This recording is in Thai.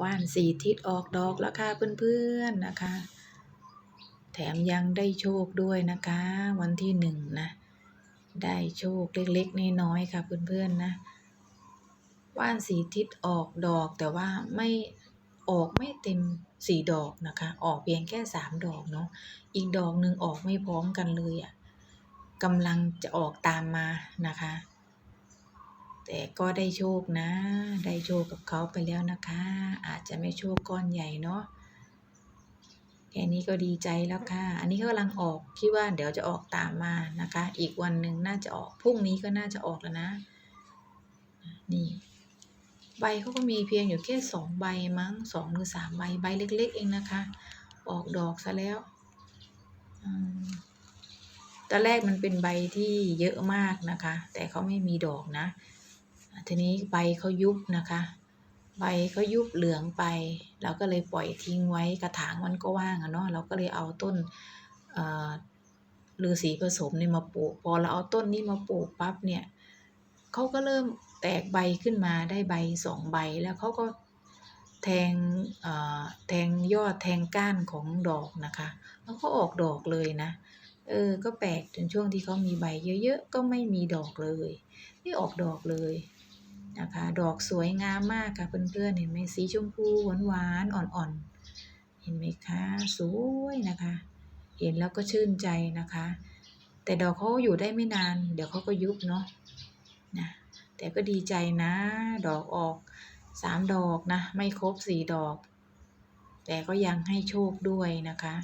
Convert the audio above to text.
ว่านสี่ทิศออกดอกแล้วค่ะเพื่อนๆนะคะ แถมยังได้โชคด้วยนะคะ วันที่หนึ่งนะ ได้โชคเล็กๆน้อยๆค่ะเพื่อนๆนะว่านสีทิศออกดอกแต่ว่าไม่ออกไม่เต็มสี่ดอกนะคะ ออกเพียงแค่สามดอกเนาะอีกดอกหนึ่งออกไม่พร้อมกันเลยอะ่ะกำลังจะออกตามมานะคะ แต่ก็ได้โชคนะ ได้โชคกับเขาไปแล้วนะคะ อาจจะไม่โชคก้อนใหญ่เนาะแค่นี้ก็ดีใจแล้วค่ะ อันนี้ก็กำลังออกคิดว่าเดี๋ยวจะออกตามมานะคะ อีกวันหนึ่งน่าจะออก พรุ่งนี้ก็น่าจะออกแล้วนะ นี่ ใบเขาก็มีเพียงอยู่แค่สองใบมั้งสองหรือสามใบ ใบเล็ก ๆ เองนะคะ ออกดอกซะแล้วตอนแรกมันเป็นใบที่เยอะมากนะคะ แต่เขาไม่มีดอกนะ ทีนี้ใบเขายุบนะคะ ใบเขายุบเหลืองไป เราก็เลยปล่อยทิ้งไว้กระถางมันก็ว่างอะเนาะเราก็เลยเอาต้นเอ่อฤาษีผสมเนี่ยมาปลูก พอเราเอาต้นนี้มาปลูกปั๊บเนี่ยเขาก็เริ่มแตกใบขึ้นมาได้ใบสองใบแล้วเขาก็แทงเอ่อแทงยอดแทงก้านของดอกนะคะแล้วก็ออกดอกเลยนะ เออ ก็แปลกจนช่วงที่เขามีใบเยอะๆ ก็ไม่มีดอกเลย ไม่ออกดอกเลย นะคะ ดอกสวยงามมากค่ะเพื่อนๆ เห็นไหมสีชมพูหวานๆ อ่อนๆ เห็นไหมคะ สวยนะคะ เห็นแล้วก็ชื่นใจนะคะ แต่ดอกเขาอยู่ได้ไม่นาน เดี๋ยวเขาก็ยุบเนาะนะแต่ก็ดีใจนะ ดอกออกสามดอกนะ ไม่ครบสี่ดอก แต่ก็ยังให้โชคด้วยนะคะ